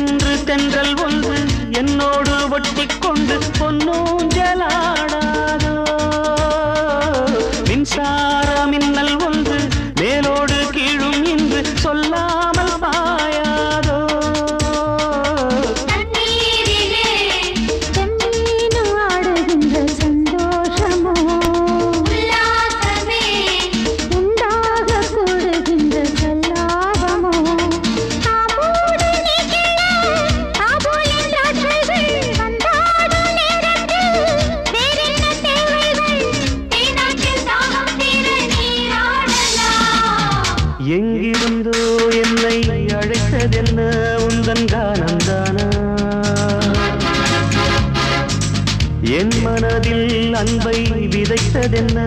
என்று தென்றல் ஒன்று என்னோடு ஒட்டிக்கொண்டு பொன்னும் ஜலாடாதோ மின்சார எங்கிருந்தோ என்னை அழைத்ததென்ன? உந்தன் கானந்தானா என் மனதில் அன்பை விதைத்ததென்ன?